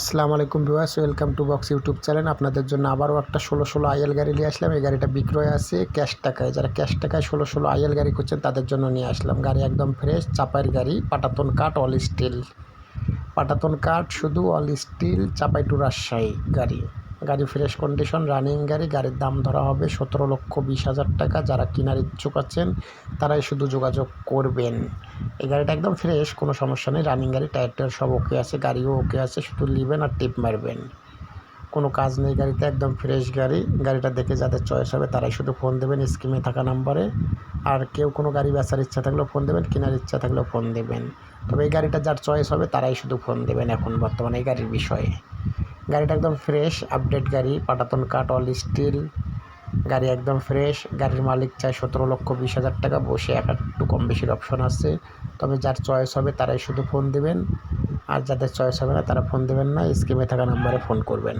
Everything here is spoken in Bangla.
আসসালামু আলাইকুম viewers, welcome to box YouTube channel. আপনাদের জন্য আবারও একটা ষোলো ষোলো আইএল গাড়ি নিয়ে আসলাম। এই গাড়িটা বিক্রয় আছে ক্যাশ টাকায়। যারা ক্যাশ টাকায় ষোলো ষোলো আইএল গাড়ি করছেন তাদের জন্য নিয়ে আসলাম। গাড়ি একদম ফ্রেশ চাপাইয়ের গাড়ি, পাটাতন কাঠ অল স্টিল পাটাতন কাঠ শুধু all steel Chapai to Rajshahi গাড়ি। গাড়ি ফ্রেশ কন্ডিশন রানিং গাড়ি। গাড়ির দাম ধরা হবে সতেরো লক্ষ বিশ হাজার টাকা। যারা কেনার ইচ্ছুক আছেন, তারাই শুধু যোগাযোগ করবেন। এই গাড়িটা একদম ফ্রেশ কোনো সমস্যা নেই। রানিং গাড়ি টায়ার টায়ার সব ওকে আছে, গাড়িও ওকে আছে, শুধু নেবেন আর টিপ মারবেন। কোনো কাজ নেই গাড়িতে, একদম ফ্রেশ গাড়ি। গাড়িটা দেখে যাদের চয়েস হবে তারাই শুধু ফোন দেবেন স্কিমে থাকা নাম্বারে আর কেউ কোনো গাড়ি বেচার ইচ্ছা থাকলেও ফোন দেবেন, কেনার ইচ্ছা থাকলেও ফোন দেবেন। তবে এই গাড়িটা যার চয়েস হবে তারাই শুধু ফোন দেবেন এখন বর্তমানে এই গাড়ির বিষয়ে। গাড়িটা একদম ফ্রেশ আপডেট গাড়ি, পাটাতন কাঠ অল স্টিল গাড়ি একদম ফ্রেশ গাড়ির মালিক চায় সতেরো লক্ষ বিশ হাজার টাকা, বসে এক একটু কম বেশির অপশন আছে। তবে যার চয়েস হবে তারাই শুধু ফোন দেবেন, আর যাদের চয়েস হবে না তারা ফোন দেবেন না স্কিমে থাকা নাম্বারে ফোন করবেন।